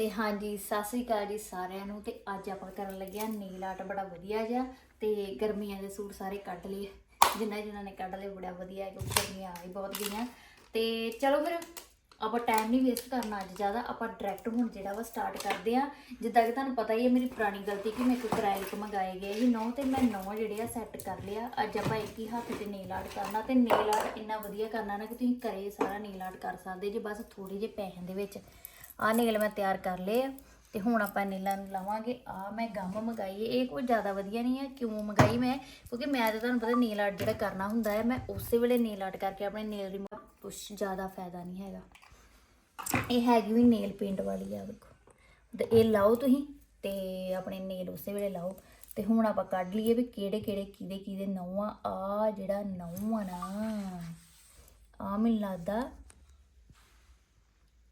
ਤੇ ਹਾਂਜੀ, ਸਤਿ ਸ੍ਰੀ ਅਕਾਲ ਜੀ ਸਾਰਿਆਂ ਨੂੰ ਤੇ ਅੱਜ ਆਪਾਂ ਕਰਨ ਲੱਗੇ ਆ ਨੇਲ ਆਰਟ ਬੜਾ ਵਧੀਆ ਜਿਹਾ ਤੇ ਗਰਮੀਆਂ ਦੇ ਸੂਟ ਸਾਰੇ ਕੱਢ ਲਏ। ਜਿੰਨਾ ਜਿਨ੍ਹਾਂ ਨੇ ਕੱਢ ਲਏ ਬੜਾ ਵਧੀਆ ਹੈ ਕਿਉਂਕਿ ਗਰਮੀਆਂ ਆ ਹੀ ਬਹੁਤ ਗਈਆਂ। ਤੇ ਚਲੋ ਫਿਰ ਆਪਾਂ ਟਾਈਮ ਨਹੀਂ ਵੇਸਟ ਕਰਨਾ ਅੱਜ ਜ਼ਿਆਦਾ, ਆਪਾਂ ਡਾਇਰੈਕਟ ਹੁਣ ਜਿਹੜਾ ਵਾ ਸਟਾਰਟ ਕਰਦੇ ਆ ਜਿੱਦਾਂ ਕਿ ਤੁਹਾਨੂੰ ਪਤਾ ਹੀ ਹੈ ਮੇਰੀ ਪੁਰਾਣੀ ਗਲਤੀ ਕਿ ਮੇਰੇ ਕੋਲ ਕਰਾਇਲਕ ਮੰਗਾਏ ਗਏ ਸੀ ਨੌ ਤੇ ਮੈਂ ਨੌ ਜਿਹੜੇ ਆ ਸੈੱਟ ਕਰ ਲਿਆ। ਅੱਜ ਆਪਾਂ ਇੱਕ ਹੀ ਹੱਥ ਤੇ ਨੇਲ ਆਰਟ ਕਰਨਾ ਤੇ ਨੇਲ ਆਰਟ ਇੰਨਾ ਵਧੀਆ ਕਰਨਾ ਨਾ ਕਿ ਤੁਸੀਂ ਘਰੇ ਸਾਰਾ ਨੇਲ ਆਰਟ ਕਰ ਸਕਦੇ ਜੇ ਬਸ ਥੋੜੇ ਜਿਹੇ ਪੈਸਿਆਂ ਦੇ ਵਿੱਚ। ਆ ਨੇਲ ਮੈਂ ਤਿਆਰ ਕਰ ਲਏ ਆ ਤੇ ਹੁਣ ਆਪਾਂ ਨੀਲਾਂ ਨੂੰ ਲਾਵਾਂਗੇ। ਆ ਮੈਂ ਗਮ ਮੰਗਾਈ ਇਹ ਕੋਈ ਜ਼ਿਆਦਾ ਵਧੀਆ ਨਹੀਂ ਹੈ ਕਿਉਂ ਮੰਗਾਈ ਮੈਂ? ਕਿਉਂਕਿ ਮੈਂ ਤਾਂ ਤੁਹਾਨੂੰ ਪਤਾ ਨੇਲ ਆਰਟ ਜਿਹੜਾ ਕਰਨਾ ਹੁੰਦਾ ਹੈ ਮੈਂ ਉਸੇ ਵੇਲੇ ਨੇਲ ਆਰਟ ਕਰਕੇ ਆਪਣੇ ਨੇਲ ਰਿਮੂਵ ਕੁਛ ਜ਼ਿਆਦਾ ਫਾਇਦਾ ਨਹੀਂ ਹੈਗਾ। ਇਹ ਹੈਗੀ ਵੀ ਨੇਲ ਪੇਂਟ ਵਾਲੀ ਆ, ਦੇਖੋ। ਤੇ ਇਹ ਲਾਓ ਤੁਸੀਂ ਤੇ ਆਪਣੇ ਨੇਲ ਉਸੇ ਵੇਲੇ ਲਾਓ। ਤੇ ਹੁਣ ਆਪਾਂ ਕੱਢ ਲਈਏ ਵੀ ਕਿਹੜੇ ਕਿਹੜੇ ਕਿਹਦੇ ਕਿਹਦੇ ਨੌ ਆ। ਆ ਜਿਹੜਾ ਨੌ ਆ ਨਾ, ਆ ਮੈਨੂੰ ਲੱਗਦਾ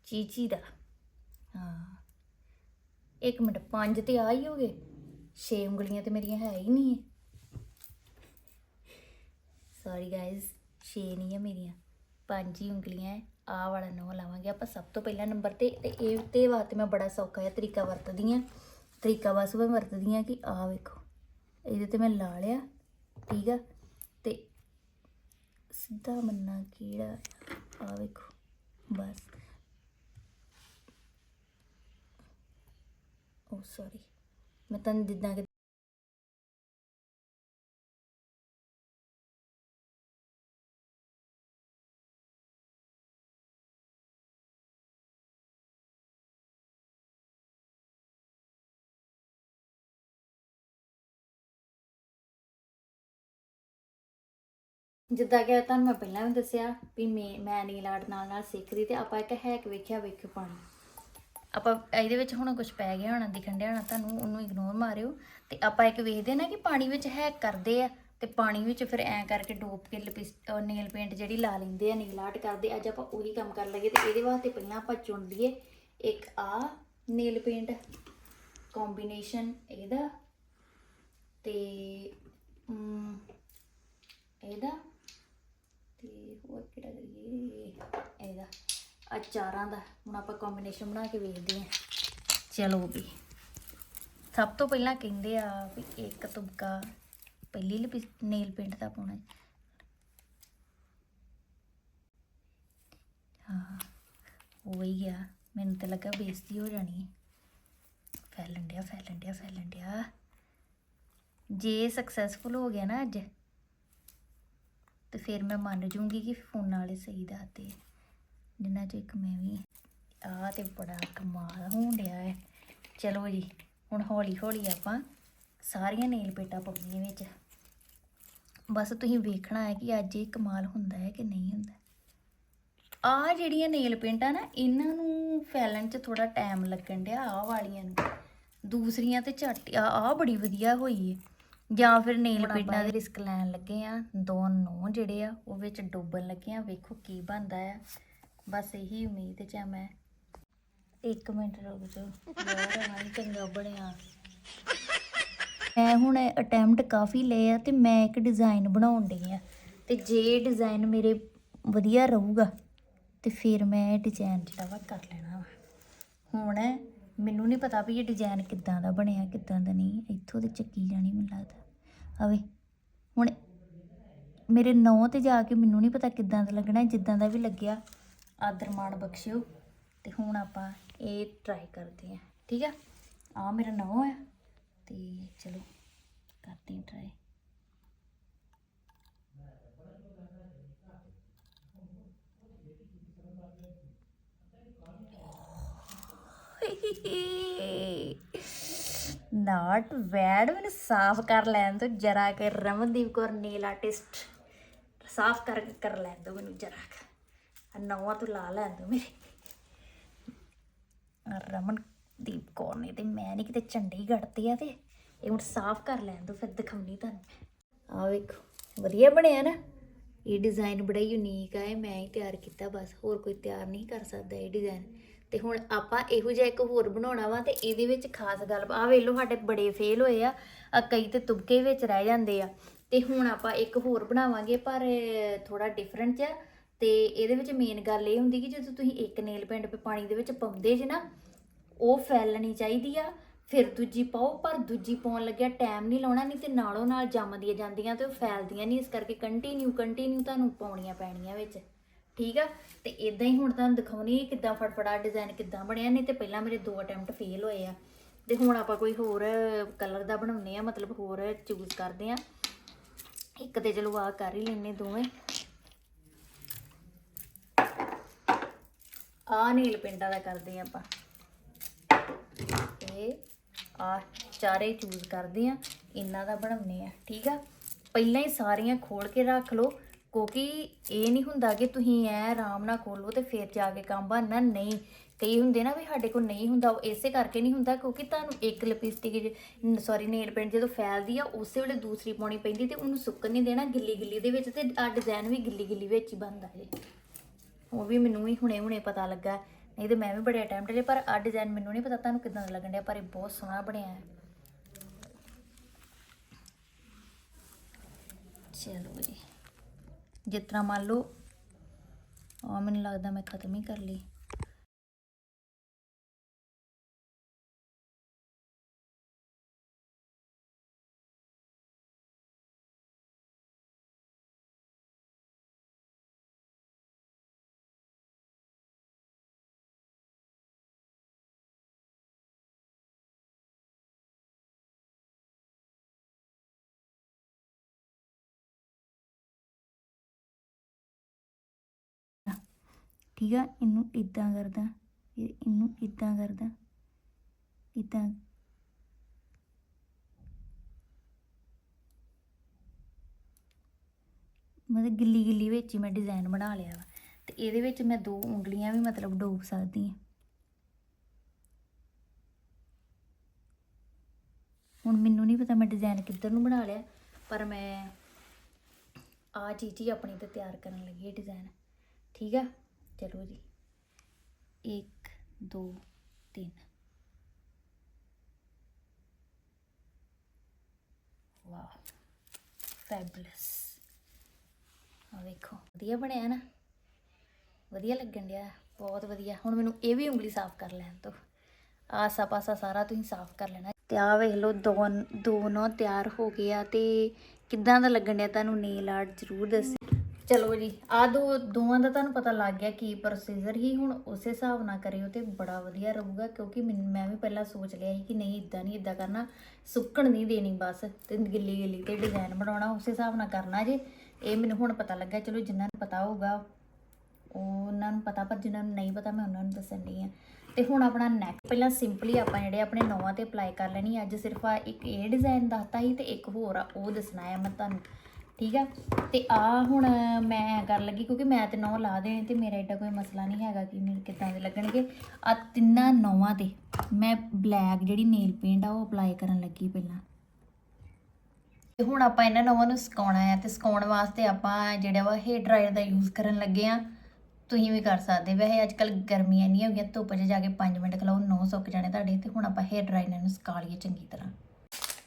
ਚੀਚੀ ਦਾ। ਹਾਂ। ਇੱਕ ਮਿੰਟ, ਪੰਜ ਤੇ ਆ ਹੀ ਹੋ ਗਏ ਛੇ ਉਂਗਲੀਆਂ ਤੇ ਮੇਰੀਆਂ ਹੈ ਹੀ ਨਹੀਂ ਸੌਰੀ ਗਾਇਜ਼ ਛੇ ਨਹੀਂ ਹੈ ਮੇਰੀਆਂ। ਪੰਜ ਹੀ ਉਂਗਲੀਆਂ ਹੈ ਆਹ ਵਾਲਾ ਨੋ ਲਾਵਾਂਗੇ ਆਪਾਂ ਸਭ ਤੋਂ ਪਹਿਲਾ ਨੰਬਰ ਤੇ। ਤੇ ਇਹ ਤੇ ਵਾਸਤੇ ਮੈਂ ਬੜਾ ਸੌਖਾ ਜਿਹਾ ਤਰੀਕਾ ਵਰਤਦੀ ਆ। ਤਰੀਕਾ ਬਸ ਮੈਂ ਵਰਤਦੀ ਆ ਕਿ ਆਹ ਵੇਖੋ। ਇਹਦੇ ਤੇ ਮੈਂ ਲਾ ਲਿਆ। ਠੀਕ ਆ? ਤੇ ਸਿੱਧਾ ਮੰਨਾ ਕਿਹੜਾ ਆਹ ਵੇਖੋ। ਬਸ। Oh, ਉਹ ਸੌਰੀ ਮੈਂ ਤੁਹਾਨੂੰ ਜਿੱਦਾਂ ਕਿ ਜਿੱਦਾਂ ਕਿ ਤੁਹਾਨੂੰ ਮੈਂ ਪਹਿਲਾਂ ਵੀ ਦੱਸਿਆ ਵੀ ਮੈਂ ਮੈਂ ਨੀਲ ਆਰਟ ਨਾਲ ਨਾਲ ਸਿੱਖਦੀ ਤੇ ਆਪਾਂ ਇੱਕ ਹੈਕ ਵੇਖਿਆ ਵੇਖਿਓ ਪਾਣੀ। ਆਪਾਂ ਇਹਦੇ ਵਿੱਚ ਹੁਣ ਕੁਝ ਪੈ ਗਿਆ ਹੋਣਾ, ਦਿਖਣ ਡਿਆ ਹੋਣਾ, ਤੁਹਾਨੂੰ ਉਹਨੂੰ ਇਗਨੋਰ ਮਾਰਿਓ। ਤੇ ਆਪਾਂ ਇੱਕ ਵੇਖਦੇ ਨਾ ਕਿ ਪਾਣੀ ਵਿੱਚ ਹੈਕ ਕਰਦੇ ਆ, ਤੇ ਪਾਣੀ ਵਿੱਚ ਫਿਰ ਐਂ ਕਰਕੇ ਡੋਪ ਕੇ ਲਿਪਸਟ ਨੇਲ ਪੇਂਟ ਜਿਹੜੀ ਲਾ ਲੈਂਦੇ ਆ ਨੇਲ ਆਰਟ ਕਰਦੇ, ਅੱਜ ਆਪਾਂ ਉਹੀ ਕੰਮ ਕਰ ਲਈਏ ਤੇ ਇਹਦੇ ਵਾਸਤੇ ਪਹਿਲਾਂ ਆਪਾਂ ਚੁਣ ਲਈਏ ਇੱਕ ਆ ਨੇਲ ਪੇਂਟ ਕੰਬੀਨੇਸ਼ਨ ਇਹਦਾ ਤੇ ਇਹਦਾ ਤੇ ਹੋਰ ਕਿਹੜਾ ਕਰੀਏ? ਇਹਦਾ ਚਾਰਾਂ ਦਾ। ਹੁਣ ਆਪਾਂ ਕੰਬੀਨੇਸ਼ਨ ਬਣਾ ਕੇ ਵੇਖਦੇ ਹਾਂ। ਚਲੋ ਵੀ। ਸਭ ਤੋਂ ਪਹਿਲਾਂ ਕਹਿੰਦੇ ਆ ਵੀ ਇੱਕ ਤੁਮਕਾ ਪਹਿਲੀ ਲਿਪ, ਨੇਲ ਪੇਂਟ ਦਾ ਪਾਉਣਾ ਹਾਂ। ਹੋ ਹੀ ਗਿਆ ਮੈਨੂੰ ਤਾਂ ਲੱਗਾ ਬੇਇੱਜ਼ਤੀ ਹੋ ਜਾਣੀ ਫੈਲਣ ਡਿਆ ਫੈਲਣ ਡਿਆ ਫੈਲਣ ਡਿਆ। ਜੇ ਸਕਸੈਸਫੁਲ ਹੋ ਗਿਆ ਨਾ ਅੱਜ, ਤੇ ਫਿਰ ਮੈਂ ਮੰਨ ਜੂੰਗੀ ਕਿ ਫੋਨ ਵਾਲੇ ਸਹੀ ਦਾਤੇ ਜਿੰਨਾ ਚ ਇੱਕ ਮੈਂ ਵੀ ਆ ਤੇ ਬੜਾ ਕਮਾਲ ਹੋਣ ਡਿਆ ਹੈ। ਚਲੋ ਜੀ ਹੁਣ ਹੌਲੀ ਹੌਲੀ ਆਪਾਂ ਸਾਰੀਆਂ ਨੇਲ ਪੇਟਾਂ ਪਾਉਣੀਆਂ ਵਿੱਚ। ਬਸ ਤੁਸੀਂ ਵੇਖਣਾ ਹੈ ਕਿ ਅੱਜ ਇਹ ਕਮਾਲ ਹੁੰਦਾ ਹੈ ਕਿ ਨਹੀਂ ਹੁੰਦਾ। ਆ ਜਿਹੜੀਆਂ ਨੇਲ ਪੇਂਟਾਂ ਨਾ ਇਹਨਾਂ ਨੂੰ ਫੈਲਣ 'ਚ ਥੋੜਾ ਟਾਈਮ ਲੱਗਣ ਡਿਆ ਆ ਵਾਲੀਆਂ ਨੂੰ। ਦੂਸਰੀਆਂ ਤੇ ਝੱਟ ਆ ਆ ਬੜੀ ਵਧੀਆ ਹੋਈ ਹੈ ਜਾਂ ਫਿਰ ਨੇਲ ਪੇਂਟਾਂ ਦੇ ਰਿਸਕ ਲੈਣ ਲੱਗੇ ਆ ਦੋ ਨੋ ਜਿਹੜੇ ਆ ਉਹ ਵਿੱਚ ਡੁੱਬਣ ਲੱਗੇ ਆ। ਵੇਖੋ ਕੀ ਬਣਦਾ ਆ। ਬਸ ਇਹੀ ਉਮੀਦ ਚ ਆ ਮੈਂ। ਇੱਕ ਮਿੰਟ ਰੁਕ ਜਾਓ। ਯਾਰ ਹਾਂ ਚੰਗਾ ਬਣਿਆ। ਮੈਂ ਹੁਣ ਅਟੈਂਪਟ ਕਾਫੀ ਲਏ ਆ ਤੇ ਮੈਂ ਇੱਕ ਡਿਜ਼ਾਈਨ ਬਣਾਉਣ ਡਈ ਆ। ਤੇ ਜੇ ਡਿਜ਼ਾਈਨ ਮੇਰੇ ਵਧੀਆ ਰਹੂਗਾ, ਤੇ ਫਿਰ ਮੈਂ ਇਹ ਡਿਜ਼ਾਈਨ ਜਿਹੜਾ ਵਾ ਕਰ ਲੈਣਾ ਵਾ। ਹੁਣ ਮੈਨੂੰ ਨਹੀਂ ਪਤਾ ਵੀ ਇਹ ਡਿਜ਼ਾਈਨ ਕਿੱਦਾਂ ਦਾ ਬਣਿਆ, ਕਿੱਦਾਂ ਦਾ ਨਹੀਂ। ਇੱਥੋਂ ਤੇ ਚੱਕੀ ਜਾਣੀ ਮੈਨੂੰ ਲੱਗਦਾ। ਆਵੇ, ਹੁਣ ਮੇਰੇ ਨੌ ਤੇ ਜਾ ਕੇ ਮੈਨੂੰ ਨਹੀਂ ਪਤਾ ਕਿੱਦਾਂ ਦਾ ਲੱਗਣਾ, ਜਿੱਦਾਂ ਦਾ ਵੀ ਲੱਗਿਆ। ਆਦਰ ਮਾਣ ਬਖਸ਼ਿਓ ਤੇ ਹੁਣ ਆਪਾਂ ਇਹ ਟਰਾਈ ਕਰਦੇ ਹਾਂ, ਠੀਕ ਆ? ਆ ਮੇਰਾ ਨੌ ਆ ਤੇ ਚਲੋ ਕਰਦੇ ਹਾਂ ਟਰਾਈ ਨਾਟ ਬੈਡ, ਮੈਨੂੰ ਸਾਫ਼ ਕਰ ਲੈਣ ਤੋਂ ਜਰਾ ਕੇ ਰਮਨਦੀਪ ਕੌਰ ਨੀਲ ਆਰਟਿਸਟ, ਸਾਫ਼ ਕਰ ਕਰ ਲੈਣ ਦੋ ਮੈਨੂੰ ਜਰਾ ਕੇ। ਨਵਾਂ ਤੋਂ ਲਾ ਲੈਣ ਦੋ ਮੇਰੇ। ਰਮਨਦੀਪ ਕੌਰ ਨੇ ਤੇ ਮੈਂ ਨਹੀਂ ਕਿਤੇ ਚੰਡੀਗੜ੍ਹ ਤੇ ਆ ਤੇ ਇਹ ਹੁਣ ਸਾਫ਼ ਕਰ ਲੈਣ ਦੋ, ਫਿਰ ਦਿਖਾਉਣੀ ਤੁਹਾਨੂੰ ਆ ਵੇਖੋ, ਵਧੀਆ ਬਣਿਆ ਨਾ। ਇਹ ਡਿਜ਼ਾਈਨ ਬੜਾ ਯੂਨੀਕ ਆ, ਇਹ ਮੈਂ ਹੀ ਤਿਆਰ ਕੀਤਾ ਬਸ, ਹੋਰ ਕੋਈ ਤਿਆਰ ਨਹੀਂ ਕਰ ਸਕਦਾ ਇਹ ਡਿਜ਼ਾਈਨ ਤੇ ਹੁਣ ਆਪਾਂ ਇਹੋ ਜਿਹਾ ਇੱਕ ਹੋਰ ਬਣਾਉਣਾ ਵਾ ਤੇ ਇਹਦੇ ਵਿੱਚ ਖਾਸ ਗੱਲ ਆ ਵੇਖ ਲਓ ਸਾਡੇ ਬੜੇ ਫੇਲ ਹੋਏ ਆ ਕਈ ਤੇ ਤੁਬਕੇ ਵਿੱਚ ਰਹਿ ਜਾਂਦੇ ਆ। ਤੇ ਹੁਣ ਆਪਾਂ ਇੱਕ ਹੋਰ ਬਣਾਵਾਂਗੇ, ਪਰ ਥੋੜਾ ਡਿਫਰੈਂਟ ਆ ਤੇ ਇਹਦੇ ਵਿੱਚ ਮੇਨ ਗੱਲ ਇਹ ਹੁੰਦੀ ਕਿ ਜਦੋਂ ਤੁਸੀਂ ਇੱਕ ਨੇਲ ਪੈਂਟ ਪਾਣੀ ਦੇ ਵਿੱਚ ਪਾਉਂਦੇ ਜੇ ਨਾ, ਉਹ ਫੈਲਣੀ ਚਾਹੀਦੀ ਆ, ਫਿਰ ਦੂਜੀ ਪਾਓ, ਪਰ ਦੂਜੀ ਪਾਉਣ ਲੱਗਿਆ ਟਾਈਮ ਨਹੀਂ ਲਾਉਣਾ, ਨਹੀਂ ਤੇ ਨਾਲੋਂ ਨਾਲ ਜੰਮਦੀਆਂ ਜਾਂਦੀਆਂ ਤੇ ਉਹ ਫੈਲਦੀਆਂ ਨਹੀਂ, ਇਸ ਕਰਕੇ ਕੰਟੀਨਿਊ ਕੰਟੀਨਿਊ ਤੁਹਾਨੂੰ ਪਾਉਣੀਆਂ ਪੈਣੀਆਂ ਵਿੱਚ। ਠੀਕ ਆ? ਤੇ ਇਦਾਂ ਹੀ ਹੁਣ ਤੁਹਾਨੂੰ ਦਿਖਾਉਣੀ ਕਿੱਦਾਂ ਫਟਫੜਾ ਡਿਜ਼ਾਈਨ ਕਿੱਦਾਂ ਬਣਿਆ, ਨਹੀਂ ਤੇ ਪਹਿਲਾਂ ਮੇਰੇ ਦੋ ਅਟੈਂਪਟ ਫੇਲ ਹੋਏ ਆ। ਤੇ ਹੁਣ ਆਪਾਂ ਕੋਈ ਹੋਰ ਕਲਰ ਦਾ ਬਣਾਉਂਦੇ ਆ, ਮਤਲਬ ਹੋਰ ਚੂਜ਼ ਕਰਦੇ ਆ। ਇੱਕ ਤੇ ਚਲੋ ਆ ਕਰ ਹੀ ਲੈਨੇ ਦੋਵੇਂ। ਆ ਨੀਲ ਪਿੰਡਾਂ ਦਾ ਕਰਦੇ ਆ ਆਪਾਂ। ਤੇ ਆ ਚਾਰੇ ਚੂਜ਼ ਕਰਦੇ ਆ, ਇਹਨਾਂ ਦਾ ਬਣਾਉਨੇ ਆ, ਠੀਕ ਆ? ਪਹਿਲਾਂ ਹੀ ਸਾਰੀਆਂ ਖੋਲ ਕੇ ਰੱਖ ਲਓ, ਕਿਉਂਕਿ ਇਹ ਨਹੀਂ ਹੁੰਦਾ ਕਿ ਤੁਸੀਂ ਐ ਆਰਾਮ ਨਾਲ ਖੋਲੋ ਤੇ ਫਿਰ ਜਾ ਕੇ ਕੰਮ ਬਣਨਾ ਨਹੀਂ। ਕਈ ਹੁੰਦੇ ਨਾ ਵੀ ਸਾਡੇ ਕੋਲ ਨਹੀਂ ਹੁੰਦਾ, ਉਹ ਇਸੇ ਕਰਕੇ ਨਹੀਂ ਹੁੰਦਾ, ਕਿਉਂਕਿ ਤੁਹਾਨੂੰ ਇੱਕ ਲਿਪਸਟਿਕ ਸੌਰੀ ਨੇਲ ਪੇਂਟ ਜਦੋਂ ਫੈਲਦੀ ਆ, ਉਸੇ ਵੇਲੇ ਦੂਸਰੀ ਪਾਉਣੀ ਪੈਂਦੀ ਤੇ ਉਹਨੂੰ ਸੁੱਕਣ ਨਹੀਂ ਦੇਣਾ ਗਿੱਲੀ ਗਿੱਲੀ ਦੇ ਵਿੱਚ ਤੇ ਆ ਡਿਜ਼ਾਈਨ ਵੀ ਗਿੱਲੀ ਗਿੱਲੀ ਵਿੱਚ ਹੀ ਬਣਦਾ ਜੇ। ਉਹ ਵੀ ਮੈਨੂੰ ਹੀ ਹੁਣੇ ਹੁਣੇ ਪਤਾ ਲੱਗਾ। ਨਹੀਂ ਤੇ ਮੈਂ ਵੀ ਬੜੇ ਅਟੈਂਪਟ ਲਏ ਪਰ ਆ ਡਿਜ਼ਾਈਨ ਮੈਨੂੰ ਨਹੀਂ ਪਤਾ ਤੁਹਾਨੂੰ ਕਿਦਾਂ ਦਾ ਲੱਗਣ ਡਿਆ, ਪਰ ਇਹ ਬਹੁਤ ਸੋਹਣਾ ਬਣਿਆ ਹੈ। ਚਲੋ ਜੀ। ਜਿਸ ਤਰ੍ਹਾਂ ਮੰਨ ਲਓ ਆ ਮੈਨੂੰ ਲੱਗਦਾ ਮੈਂ ਖਤਮ ਹੀ ਕਰ ਲਈ। ਠੀਕ ਆ? ਇਹਨੂੰ ਇਦਾਂ ਕਰਦਾ, ਇਹ- ਇਹਨੂੰ ਇਦਾਂ ਕਰਦਾ। ਇਦਾਂ ਮਤਲਬ ਗਿੱਲੀ ਗਿੱਲੀ ਵਿੱਚ ਹੀ ਮੈਂ ਡਿਜ਼ਾਈਨ ਬਣਾ ਲਿਆ ਵਾ। ਤੇ ਇਹਦੇ ਵਿੱਚ ਮੈਂ ਦੋ ਉਂਗਲੀਆਂ ਵੀ ਮਤਲਬ ਡੋਬ ਸਕਦੀ ਹਾਂ ਹੁਣ ਮੈਨੂੰ ਨਹੀਂ ਪਤਾ ਮੈਂ ਡਿਜ਼ਾਈਨ ਕਿੱਧਰ ਨੂੰ ਬਣਾ ਲਿਆ, ਪਰ ਮੈਂ ਆ ਚੀਜ਼ ਹੀ ਆਪਣੀ ਤੇ ਤਿਆਰ ਕਰਨ ਲੱਗੀ ਡਿਜ਼ਾਈਨ ਠੀਕ ਆ? ਚਲੋ ਜੀ। 1 2 3 ਵਾਹ ਫੈਬੂਲਸ ਆ ਵੇਖੋ, ਵਧੀਆ ਬਣਿਆ ਨਾ। ਵਧੀਆ ਲੱਗਣ ਡਿਆ, ਬਹੁਤ ਵਧੀਆ। ਹੁਣ ਮੈਨੂੰ ਇਹ ਵੀ ਉਂਗਲੀ ਸਾਫ਼ ਕਰ ਲੈਣ ਤੋਂ ਆਸਾ ਪਾਸਾ ਸਾਰਾ ਤੁਸੀਂ ਸਾਫ਼ ਕਰ ਲੈਣਾ। ਤੇ ਆ ਵੇਖ ਲਓ ਦੋ ਦੋਨੋਂ ਤਿਆਰ ਹੋ ਗਏ ਆ ਤੇ ਕਿੱਦਾਂ ਦਾ ਲੱਗਣ ਡਿਆ? ਤੁਹਾਨੂੰ ਨੇਲ ਆਰਟ ਜ਼ਰੂਰ ਦੱਸ ਚਲੋ ਜੀ ਆ ਦੋ, ਦੋਵਾਂ ਦਾ ਤੁਹਾਨੂੰ ਪਤਾ ਲੱਗ ਗਿਆ ਕੀ ਪ੍ਰੋਸੀਜਰ ਹੀ ਹੁਣ ਉਸੇ ਹਿਸਾਬ ਨਾਲ ਕਰਿਓ ਤੇ ਬੜਾ ਵਧੀਆ ਰਹੂਗਾ, ਕਿਉਂਕਿ ਮੈਨੂੰ, ਮੈਂ ਵੀ ਪਹਿਲਾਂ ਸੋਚ ਲਿਆ ਸੀ ਕਿ ਨਹੀਂ ਇਦਾਂ ਨਹੀਂ ਇਦਾਂ ਕਰਨਾ, ਸੁੱਕਣ ਨਹੀਂ ਦੇਣੀ ਬਸ, ਤੇ ਗਿੱਲੀ ਗਿੱਲੀ ਤੇ ਡਿਜ਼ਾਈਨ ਬਣਾਉਣਾ, ਉਸੇ ਹਿਸਾਬ ਨਾਲ ਕਰਨਾ ਜੇ, ਇਹ ਮੈਨੂੰ ਹੁਣ ਪਤਾ ਲੱਗਾ, ਚਲੋ ਜਿਨ੍ਹਾਂ ਨੂੰ ਪਤਾ ਹੋਊਗਾ ਉਹ ਉਹਨਾਂ ਨੂੰ ਪਤਾ, ਪਰ ਜਿਨ੍ਹਾਂ ਨੂੰ ਨਹੀਂ ਪਤਾ ਮੈਂ ਉਹਨਾਂ ਨੂੰ ਦੱਸਣ ਦੀ ਆ ਤੇ ਹੁਣ ਆਪਣਾ ਨੈਕ ਪਹਿਲਾਂ ਸਿੰਪਲੀ ਆਪਾਂ ਜਿਹੜੇ ਆਪਣੇ ਨੌਵਾਂ ਤੇ ਅਪਲਾਈ ਕਰ ਲੈਣੀ, ਅੱਜ ਸਿਰਫ ਆ ਇੱਕ ਇਹ ਡਿਜ਼ਾਈਨ ਦੱਸਤਾ ਸੀ ਤੇ ਇੱਕ ਹੋਰ ਆ, ਉਹ ਦੱਸਣਾ ਆ ਮੈਂ ਤੁਹਾਨੂੰ। ਠੀਕ ਆ? ਤੇ ਆ ਹੁਣ ਮੈਂ ਕਰ ਲੱਗੀ ਕਿਉਂਕਿ ਮੈਂ ਤੇ ਨੌ ਲਾ ਦੇਣੇ ਤੇ ਮੇਰਾ ਏਡਾ ਕੋਈ ਮਸਲਾ ਨਹੀਂ ਹੈਗਾ ਕਿ ਮੇਰੇ ਕਿੱਦਾਂ ਦੇ ਲੱਗਣਗੇ। ਆ ਤਿੰਨਾਂ ਨੌਵਾਂ ਤੇ ਮੈਂ ਬਲੈਕ ਜਿਹੜੀ ਨੇਲ ਪੇਂਟ ਆ ਉਹ ਅਪਲਾਈ ਕਰਨ ਲੱਗੀ ਪਹਿਲਾਂ। ਤੇ ਹੁਣ ਆਪਾਂ ਇਹਨਾਂ ਨੌਵਾਂ ਨੂੰ ਸੁਕਾਉਣਾ ਹੈ ਤੇ ਸੁਕਾਉਣ ਵਾਸਤੇ ਆਪਾਂ ਜਿਹੜਾ ਵਾ ਹੇਅਰ ਡਰਾਇਰ ਦਾ ਯੂਜ਼ ਕਰਨ ਲੱਗੇ ਆ। ਤੁਸੀਂ ਵੀ ਕਰ ਸਕਦੇ ਵੈਸੇ ਅੱਜ ਕੱਲ ਗਰਮੀਆਂ ਨਹੀਂ ਹੋ ਗਈਆਂ ਧੁੱਪ 'ਚ ਜਾ ਕੇ 5 ਮਿੰਟ ਖਲਾਓ ਨੌ ਸੁੱਕ ਜਾਣੇ ਤੁਹਾਡੇ ਤੇ ਹੁਣ ਆਪਾਂ ਹੇਅਰ ਡਰਾਇਰ ਨੂੰ ਸੁਕਾ ਲਈਏ ਚੰਗੀ ਤਰ੍ਹਾਂ।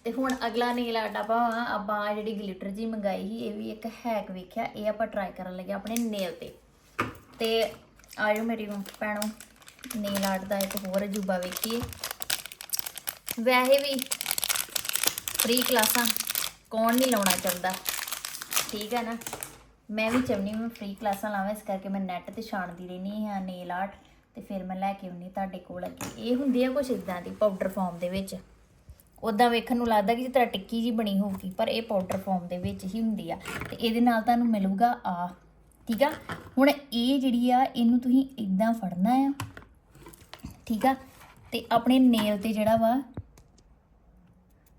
ਤੇ ਹੁਣ ਅਗਲਾ ਨੇਲ ਆਰਟ ਆਪਾਂ ਆਪਾਂ ਆਹ ਜਿਹੜੀ ਗਲਿਟਰ ਜੀ ਮੰਗਾਈ ਸੀ, ਇਹ ਵੀ ਇੱਕ ਹੈਕ ਵੇਖਿਆ, ਇਹ ਆਪਾਂ ਟਰਾਈ ਕਰਨ ਲੱਗੇ ਆਪਣੇ ਨੇਲ ਤੇ। ਤੇ ਆਇਓ ਮੇਰੀ ਭੈਣੋ, ਨੇਲ ਆਰਟ ਦਾ ਇੱਕ ਹੋਰ ਅਜੂਬਾ ਵੇਖੀਏ। ਵੈਸੇ ਵੀ ਫ੍ਰੀ ਕਲਾਸਾਂ ਕੌਣ ਨਹੀਂ ਲਾਉਣਾ ਚਾਹੁੰਦਾ, ਠੀਕ ਹੈ ਨਾ? ਮੈਂ ਵੀ ਚਾਹੁੰਦੀ ਮੈਂ ਫ੍ਰੀ ਕਲਾਸਾਂ ਲਾਵਾਂ, ਇਸ ਕਰਕੇ ਮੈਂ ਨੈਟ ਤੇ ਛਾਣਦੀ ਰਹਿੰਦੀ ਹਾਂ ਨੇਲ ਆਰਟ ਤੇ ਫਿਰ ਮੈਂ ਲੈ ਕੇ ਆਉਣੀ ਤੁਹਾਡੇ ਕੋਲ ਅੱਗੇ। ਇਹ ਹੁੰਦੀ ਆ ਕੁਛ ਇਦਾਂ ਦੀ ਪਾਊਡਰ ਫਾਰਮ ਦੇ ਵਿੱਚ। ਉਦਾਂ ਵੇਖਣ ਨੂੰ ਲੱਗਦਾ ਕਿ ਜਿਸ ਤਰ੍ਹਾਂ ਟਿੱਕੀ ਜੀ ਬਣੀ ਹੋਊਗੀ, ਪਰ ਇਹ ਪਾਊਡਰ ਫਾਰਮ ਦੇ ਵਿੱਚ ਹੀ ਹੁੰਦੀ ਆ ਤੇ ਇਹਦੇ ਨਾਲ ਤੁਹਾਨੂੰ ਮਿਲੂਗਾ ਆ, ਠੀਕ ਆ? ਹੁਣ ਇਹ ਜਿਹੜੀ ਆ, ਇਹਨੂੰ ਤੁਸੀਂ ਇਦਾਂ ਫੜਨਾ ਆ, ਠੀਕ ਆ? ਤੇ ਆਪਣੇ ਨੇਲ ਤੇ ਜਿਹੜਾ ਵਾ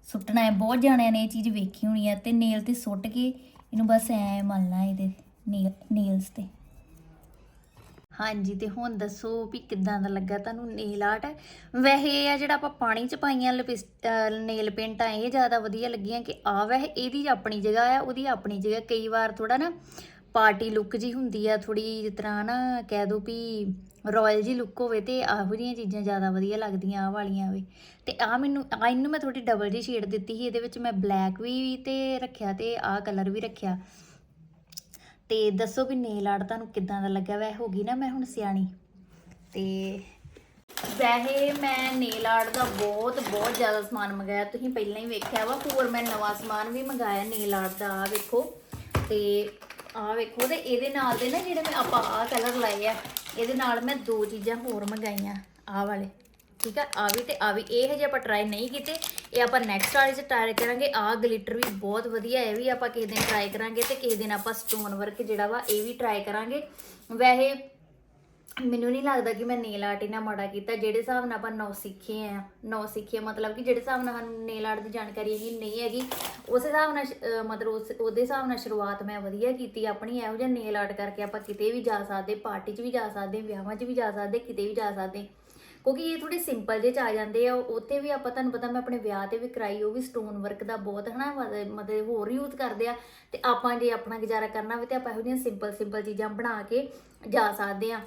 ਸੁੱਟਣਾ ਹੈ, ਬਹੁਤ ਜਾਣਿਆਂ ਨੇ ਇਹ ਚੀਜ਼ ਵੇਖੀ ਹੋਣੀ ਆ ਤੇ ਨੇਲ ਤੇ ਸੁੱਟ ਕੇ ਇਹਨੂੰ ਬਸ ਐ ਮਲਣਾ ਇਹਦੇ ਨੇਲਸ ਤੇ। ਹਾਂਜੀ, ਤੇ ਹੁਣ ਦੱਸੋ ਵੀ ਕਿੱਦਾਂ ਦਾ ਲੱਗਾ? ਤੁਹਾਨੂੰ ਨੇਲ ਆਰਟ ਵੈਸੇ ਇਹ ਆ ਜਿਹੜਾ ਆਪਾਂ ਪਾਣੀ ਚ ਪਾਈਆਂ ਨੇਲ ਪੇਂਟਾਂ ਇਹ ਜ਼ਿਆਦਾ ਵਧੀਆ ਲੱਗੀਆਂ ਕਿ ਆ ਵੈਸੇ ਇਹਦੀ ਆਪਣੀ ਜਗ੍ਹਾ ਆ, ਉਹਦੀ ਆਪਣੀ ਜਗ੍ਹਾ। ਕਈ ਵਾਰ ਥੋੜਾ ਨਾ ਪਾਰਟੀ ਲੁੱਕ ਜੀ ਹੁੰਦੀ ਆ ਥੋੜੀ ਜਿਸ ਤਰ੍ਹਾਂ ਨਾ ਕਹਿ ਦੋ ਵੀ ਰਾਇਲ ਜੀ ਲੁੱਕ ਹੋਵੇ ਤੇ ਆਹੋ ਜਿਹੀਆਂ ਚੀਜ਼ਾਂ ਜ਼ਿਆਦਾ ਵਧੀਆ ਲੱਗਦੀਆਂ ਆ ਵਾਲੀਆਂ ਵੇ। ਤੇ ਆ ਮੈਨੂੰ ਆ ਇਹਨੂੰ ਮੈਂ ਥੋੜੀ ਡਬਲ ਜੀ ਸ਼ੇਡ ਦਿੱਤੀ ਸੀ, ਇਹਦੇ ਵਿੱਚ ਮੈਂ ਬਲੈਕ ਵੀ ਤੇ ਰੱਖਿਆ ਤੇ ਆ ਕਲਰ ਵੀ ਰੱਖਿਆ। ਤੇ ਦੱਸੋ ਵੀ ਨੇਲ ਆਰਟ ਤੁਹਾਨੂੰ ਕਿੱਦਾਂ ਦਾ ਲੱਗਾ? ਵੈ ਹੋ ਗਈ ਨਾ ਮੈਂ ਹੁਣ ਸਿਆਣੀ। ਤੇ ਵੈਸੇ ਮੈਂ ਨੇਲ ਆਰਟ ਦਾ ਬਹੁਤ ਬਹੁਤ ਜ਼ਿਆਦਾ ਸਮਾਨ ਮੰਗਾਇਆ। ਤੁਸੀਂ ਪਹਿਲਾਂ ਹੀ ਵੇਖਿਆ ਵਾ, ਹੋਰ ਮੈਂ ਨਵਾਂ ਸਮਾਨ ਵੀ ਮੰਗਾਇਆ ਨੇਲ ਆਰਟ ਦਾ। ਆ ਵੇਖੋ। ਤੇ ਆ ਵੇਖੋ ਤੇ ਇਹਦੇ ਨਾਲ ਦੇ ਨਾ ਜਿਹੜੇ ਮੈਂ ਆਪਾਂ ਆ ਕਲਰ ਲਾਏ ਆ, ਇਹਦੇ ਨਾਲ ਮੈਂ ਦੋ ਚੀਜ਼ਾਂ ਹੋਰ ਮੰਗਾਈਆਂ ਆ ਵਾਲੇ। ਠੀਕ ਆ ਆ ਵੀ ਤੇ ਆ ਵੀ। ਇਹ ਹਜੇ ਆਪਾਂ ਟਰਾਈ ਨਹੀਂ ਕੀਤੇ। ਇਹ ਆਪਾਂ ਨੈਕਸਟ ਵਾਲੇ ਚ ਟਰਾਈ ਕਰਾਂਗੇ। ਆ ਗਲਿਟਰ ਵੀ ਬਹੁਤ ਵਧੀਆ ਹੈ ਇਹ ਵੀ ਆਪਾਂ ਕਿਸੇ ਦਿਨ ਟਰਾਈ ਕਰਾਂਗੇ ਤੇ ਕਿਸੇ ਦਿਨ ਆਪਾਂ ਸਟੋਨ ਵਰਕ ਜਿਹੜਾ ਵਾ, ਇਹ ਵੀ ਟਰਾਈ ਕਰਾਂਗੇ। ਵੈਸੇ ਮੈਨੂੰ ਨਹੀਂ ਲੱਗਦਾ ਕਿ ਮੈਂ ਨੇਲ ਆਰਟ ਇਹਨਾਂ ਮਾੜਾ ਕੀਤਾ, ਜਿਹੜੇ ਹਿਸਾਬ ਨਾਲ ਆਪਾਂ ਨੌ ਸਿੱਖੇ ਆ। ਨੌ ਸਿੱਖੇ ਮਤਲਬ ਕਿ ਜਿਹੜੇ ਹਿਸਾਬ ਨਾਲ ਸਾਨੂੰ ਨੇਲ ਆਰਟ ਦੀ ਜਾਣਕਾਰੀ ਇੰਨੀ ਨਹੀਂ ਹੈਗੀ, ਉਸ ਹਿਸਾਬ ਨਾਲ ਅਹ ਮਤਲਬ ਉਸ, ਉਹਦੇ ਹਿਸਾਬ ਨਾਲ ਸ਼ੁਰੂਆਤ ਮੈਂ ਵਧੀਆ ਕੀਤੀ। ਆਪਣੀ ਇਹੋ ਜਿਹਾ ਨੇਲ ਆਰਟ ਕਰਕੇ ਆਪਾਂ ਕਿਤੇ ਵੀ ਜਾ ਸਕਦੇ ਪਾਰਟੀ 'ਚ ਵੀ ਜਾ ਸਕਦੇ, ਵਿਆਹਾਂ 'ਚ ਵੀ ਜਾ ਸਕਦੇ, ਕਿਤੇ ਵੀ ਜਾ ਸਕਦੇ। ਕਿਉਂਕਿ ਇਹ ਥੋੜੇ ਸਿੰਪਲ ਜੇ ਚ ਆ ਜਾਂਦੇ ਆ, ਉੱਥੇ ਵੀ ਆਪਾਂ ਤੁਹਾਨੂੰ ਪਤਾ, ਮੈਂ ਆਪਣੇ ਵਿਆਹ ਤੇ ਵੀ ਕਰਾਈ, ਉਹ ਵੀ ਸਟੋਨ ਵਰਕ ਦਾ ਬਹੁਤ ਹਨਾ ਮਤਲਬ ਮਤਲਬ ਹੋਰ ਯੂਜ਼ ਕਰਦੇ ਆ, ਤੇ ਆਪਾਂ ਜੇ ਆਪਣਾ ਗੁਜ਼ਾਰਾ ਕਰਨਾ ਹੋਵੇ ਤੇ ਆਪਾਂ ਇਹੋ ਜਿਹੀਆਂ ਸਿੰਪਲ ਸਿੰਪਲ ਚੀਜ਼ਾਂ ਬਣਾ ਕੇ ਜਾ ਸਕਦੇ ਆ।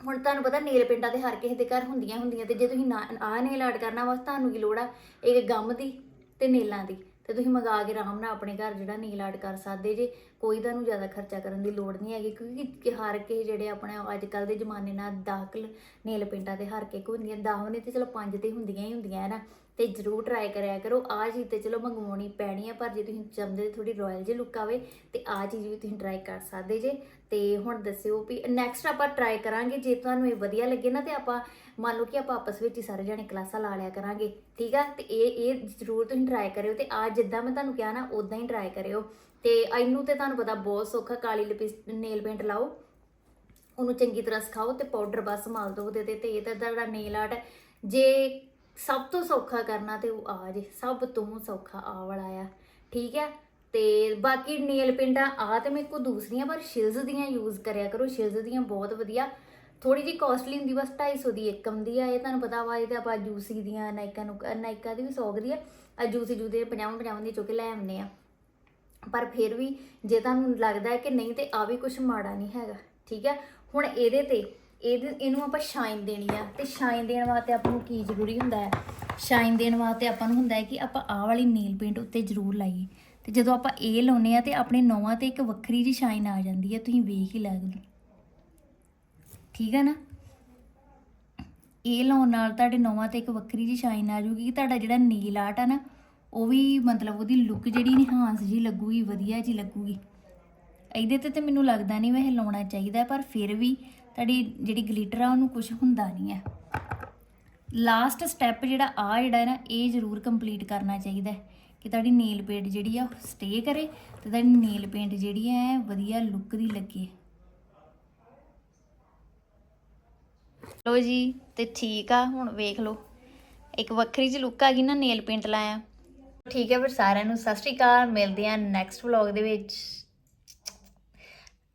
ਹੁਣ ਤੁਹਾਨੂੰ ਪਤਾ ਨੇਲ ਪਿੰਡਾਂ ਤੇ ਹਰ ਕਿਸੇ ਦੇ ਘਰ ਹੁੰਦੀਆਂ ਹੁੰਦੀਆਂ ਤੇ ਜੇ ਤੁਸੀਂ ਨਾ, ਆਹ ਨੇਲ ਆਰਟ ਕਰਨਾ ਵਾ, ਤੁਹਾਨੂੰ ਕੀ ਲੋੜ ਆ? ਇੱਕ ਗਮ ਦੀ ਤੇ ਨੇਲਾਂ ਦੀ। ਤੇ ਤੁਸੀਂ ਮੰਗਾ ਕੇ ਆਰਾਮ ਨਾਲ ਆਪਣੇ ਘਰ ਜਿਹੜਾ ਨੇਲ ਆਰਟ ਕਰ ਸਕਦੇ ਜੇ। ਕੋਈ ਤੁਹਾਨੂੰ ਜ਼ਿਆਦਾ ਖਰਚਾ ਕਰਨ ਦੀ ਲੋੜ ਨਹੀਂ ਹੈਗੀ, ਕਿਉਂਕਿ ਕਿ ਹਰ ਕਿਸੇ ਜਿਹੜੇ ਆਪਣੇ ਅੱਜ ਕੱਲ ਦੇ ਜ਼ਮਾਨੇ ਨਾਲ ਦਾਖਲ ਨੇਲ ਪੇਂਟਾਂ ਤੇ ਹਰ ਕਿਸੇ ਹੁੰਦੀਆਂ 10 ਨੇ ਤੇ ਚਲੋ ਪੰਜ ਤੇ ਹੁੰਦੀਆਂ ਹੀ ਹੁੰਦੀਆਂ, ਹੈ ਨਾ? ਤੇ ਜਰੂਰ ਟਰਾਈ ਕਰਿਆ ਕਰੋ। ਆਹ ਚੀਜ਼ ਤੇ ਚਲੋ ਮੰਗਵਾਉਣੀ ਪੈਣੀ ਆ, ਪਰ ਜੇ ਤੁਸੀਂ ਚਾਹੁੰਦੇ ਥੋੜੀ ਰਾਇਲ ਜਿਹੀ ਲੁੱਕ ਆਵੇ, ਤੇ ਆਹ ਚੀਜ਼ ਵੀ ਤੁਸੀਂ ਟਰਾਈ ਕਰ ਸਕਦੇ ਜੇ। ਤੇ ਹੁਣ ਦੱਸਿਓ ਵੀ ਨੈਕਸਟ ਆਪਾਂ ਟਰਾਈ ਕਰਾਂਗੇ, ਜੇ ਤੁਹਾਨੂੰ ਇਹ ਵਧੀਆ ਲੱਗੇ ਨਾ, ਤੇ ਆਪਾਂ ਮੰਨ ਲਓ ਕਿ ਆਪਾਂ ਆਪਸ ਵਿੱਚ ਹੀ ਸਾਰੇ ਜਣੇ ਕਲਾਸਾਂ ਲਾ ਲਿਆ ਕਰਾਂਗੇ, ਠੀਕ ਆ? ਤੇ ਇਹ ਇਹ ਜ਼ਰੂਰ ਤੁਸੀਂ ਟਰਾਈ ਕਰਿਓ, ਤੇ ਆ ਜਿੱਦਾਂ ਮੈਂ ਤੁਹਾਨੂੰ ਕਿਹਾ ਨਾ ਉਦਾਂ ਹੀ ਟਰਾਈ ਕਰਿਓ। ਤੇ ਇਹਨੂੰ ਤੇ ਤੁਹਾਨੂੰ ਪਤਾ ਬਹੁਤ ਸੌਖਾ, ਕਾਲੀ ਲਿਪਸਟਿਕ ਨੇਲ ਪੇਂਟ ਲਾਓ, ਉਹਨੂੰ ਚੰਗੀ ਤਰ੍ਹਾਂ ਸਿਖਾਓ ਤੇ ਪਾਊਡਰ ਬਸ ਮਲ ਦੋ ਉਹਦੇ ਤੇ ਤੇ ਇਹ ਤਾਂ ਜਿਹੜਾ ਨੇਲ ਆਰਟ ਜੇ ਸਭ ਤੋਂ ਸੌਖਾ ਕਰਨਾ ਤੇ ਉਹ ਆ ਜੇ, ਸਭ ਤੋਂ ਸੌਖਾ ਆ ਵਾਲਾ ਆ, ਠੀਕ ਹੈ? ਤੇ ਬਾਕੀ ਨੇਲ ਪਿੰਡਾਂ ਆ ਤੇ ਮੇਰੇ ਕੋ ਦੂਸਰੀਆਂ, ਪਰ ਸ਼ਿਲਜ਼ ਦੀਆਂ ਯੂਜ਼ ਕਰਿਆ ਕਰੋ, ਸ਼ਿਲਜ਼ ਦੀਆਂ ਬਹੁਤ ਵਧੀਆ। ਥੋੜੀ ਜੀ ਕਾਸਟਲੀ ਹੁੰਦੀ, ਬਸ 250 ਦੀ ਇੱਕ ਆਉਂਦੀ ਆ, ਇਹ ਤੁਹਾਨੂੰ ਪਤਾ ਵਾ, ਇਹ ਤਾਂ ਆਪਾਂ ਜੂਸੀ ਦੀਆਂ, ਨਾਇਕਾ ਨੂੰ, ਨਾਇਕਾ ਦੀ ਵੀ 100 ਦੀ ਆ ਆ ਜੂਸੀ ਜੂ ਦੇ 50 50 ਦੀ ਚੁੱਕ ਕੇ ਲੈ ਆਉਂਦੇ ਆ। ਪਰ ਫਿਰ ਵੀ ਜੇ ਤੁਹਾਨੂੰ ਲੱਗਦਾ ਹੈ ਕਿ ਨਹੀਂ ਤੇ ਆ ਵੀ ਕੁਝ ਮਾੜਾ ਨਹੀਂ ਹੈਗਾ, ਠੀਕ ਹੈ? ਹੁਣ ਇਹਦੇ ਤੇ ਇਹਦੇ, ਇਹਨੂੰ ਆਪਾਂ ਸ਼ਾਈਨ ਦੇਣੀ ਆ। ਤੇ ਸ਼ਾਈਨ ਦੇਣ ਵਾਸਤੇ ਆਪਾਂ ਨੂੰ ਕੀ ਜ਼ਰੂਰੀ ਹੁੰਦਾ ਹੈ? ਸ਼ਾਈਨ ਦੇਣ ਵਾਸਤੇ ਆਪਾਂ ਨੂੰ ਹੁੰਦਾ ਹੈ ਕਿ ਆਪਾਂ ਆਹ ਵਾਲੀ ਨੀਲ ਪੇਂਟ ਉੱਤੇ ਜ਼ਰੂਰ ਲਾਈਏ। ਤੇ ਜਦੋਂ ਆਪਾਂ ਇਹ ਲਾਉਨੇ ਆ ਤੇ ਆਪਣੇ ਨੌਵਾਂ ਤੇ ਇੱਕ ਵੱਖਰੀ ਜੀ ਸ਼ਾਈਨ ਆ ਜਾਂਦੀ ਹੈ, ਤੁਸੀਂ ਵੇਖ ਹੀ ਲੱਗਦੇ ਠੀਕ ਹੈ ਨਾ? ਇਹ ਲਾਉਣ ਨਾਲ ਤੁਹਾਡੇ ਨੌਵਾਂ ਤੇ ਇੱਕ ਵੱਖਰੀ ਜੀ ਸ਼ਾਈਨ ਆ ਜੂਗੀ ਕਿ ਤੁਹਾਡਾ ਜਿਹੜਾ ਨੀਲ ਆਰਟ ਆ ਨਾ, ਉਹ ਵੀ ਮਤਲਬ ਉਹਦੀ ਲੁੱਕ ਜਿਹੜੀ ਨਿਹਾਂਸ ਜੀ ਲੱਗੂਗੀ, ਵਧੀਆ ਜੀ ਲੱਗੂਗੀ। ਇਹਦੇ ਤੇ ਤੇ ਮੈਨੂੰ ਲੱਗਦਾ ਨਹੀਂ ਵੈਸੇ ਲਾਉਣਾ ਚਾਹੀਦਾ, ਪਰ ਫਿਰ ਵੀ ਤੁਹਾਡੀ ਜਿਹੜੀ ਗਲੀਟਰ ਆ, ਉਹਨੂੰ ਕੁਝ ਹੁੰਦਾ ਨਹੀਂ ਹੈ। ਲਾਸਟ ਸਟੈਪ ਜਿਹੜਾ ਆ ਜਿਹੜਾ ਹੈ ਨਾ, ਇਹ ਜ਼ਰੂਰ ਕੰਪਲੀਟ ਕਰਨਾ ਚਾਹੀਦਾ ਕਿ ਤੁਹਾਡੀ ਨੇਲ ਪੇਂਟ ਜਿਹੜੀ ਆ ਸਟੇ ਕਰੇ ਤੇ ਤੁਹਾਡੀ ਨੇਲ ਪੇਂਟ ਜਿਹੜੀ ਹੈ, ਵਧੀਆ ਲੁੱਕ ਦੀ ਲੱਗੇ। ਲੋ ਜੀ, ਤੇ ਠੀਕ ਆ, ਹੁਣ ਵੇਖ ਲਓ। ਇੱਕ ਵੱਖਰੀ ਜਿਹੀ ਲੁੱਕ ਆ ਗਈ ਨਾ ਨੇਲ ਪੇਂਟ ਲਾਇਆ। ਠੀਕ ਹੈ ਫਿਰ ਸਾਰਿਆਂ ਨੂੰ, ਸਤਿ ਸ਼੍ਰੀ ਅਕਾਲ, ਮਿਲਦੇ ਆ ਨੈਕਸਟ ਵਲੌਗ ਦੇ ਵਿੱਚ।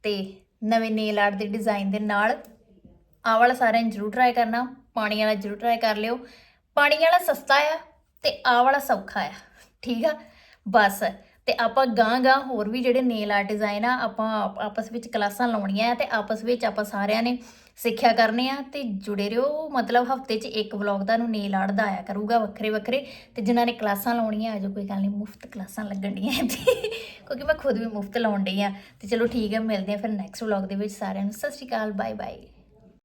ਤੇ ਨਵੇਂ ਨੇਲ ਆਰਟ ਦੇ ਡਿਜ਼ਾਈਨ ਦੇ ਨਾਲ ਆਹ ਵਾਲਾ ਸਾਰਿਆਂ ਨੇ ਜ਼ਰੂਰ ਟਰਾਈ ਕਰਨਾ ਪਾਣੀ ਵਾਲਾ ਜ਼ਰੂਰ ਟਰਾਈ ਕਰ ਲਿਓ। ਪਾਣੀ ਵਾਲਾ ਸਸਤਾ ਆ ਤੇ ਆਹ ਵਾਲਾ ਸੌਖਾ ਆ, ਠੀਕ ਆ? ਬਸ, ਤੇ ਆਪਾਂ ਗਾਂ ਗਾਂ ਹੋਰ ਵੀ ਜਿਹੜੇ ਨੇਲ ਆਰਟ ਡਿਜ਼ਾਈਨ ਆ, ਆਪਾਂ ਆਪ- ਆਪਸ ਵਿੱਚ ਕਲਾਸਾਂ ਲਾਉਣੀਆਂ ਆ ਤੇ ਆਪਸ ਵਿੱਚ ਆਪਾਂ ਸਾਰਿਆਂ ਨੇ ਸਿੱਖਿਆ ਕਰਨੇ ਆ ਤੇ ਜੁੜੇ ਰਹੋ। ਮਤਲਬ ਹਫ਼ਤੇ 'ਚ ਇੱਕ ਵਲੌਗ ਤੁਹਾਨੂੰ ਨੇਲ ਆਰਟ ਦਾ ਆਇਆ ਕਰੂਗਾ ਵੱਖਰੇ ਵੱਖਰੇ ਤੇ ਜਿਨ੍ਹਾਂ ਨੇ ਕਲਾਸਾਂ ਲਾਉਣੀਆਂ ਆਜੋ ਕੋਈ ਗੱਲ ਨਹੀਂ, ਮੁਫਤ ਕਲਾਸਾਂ ਲੱਗਣ ਡੀਆਂ ਇੱਥੇ, ਕਿਉਂਕਿ ਮੈਂ ਖੁਦ ਵੀ ਮੁਫਤ ਲਾਉਣ ਡਈ ਆ। ਤੇ ਚਲੋ ਠੀਕ ਹੈ ਮਿਲਦੇ ਆ ਫਿਰ ਨੈਕਸਟ ਵਲੌਗ ਦੇ ਵਿੱਚ ਸਾਰਿਆਂ ਨੂੰ। ਸਤਿ ਸ਼੍ਰੀ ਅਕਾਲ ਬਾਏ ਬਾਏ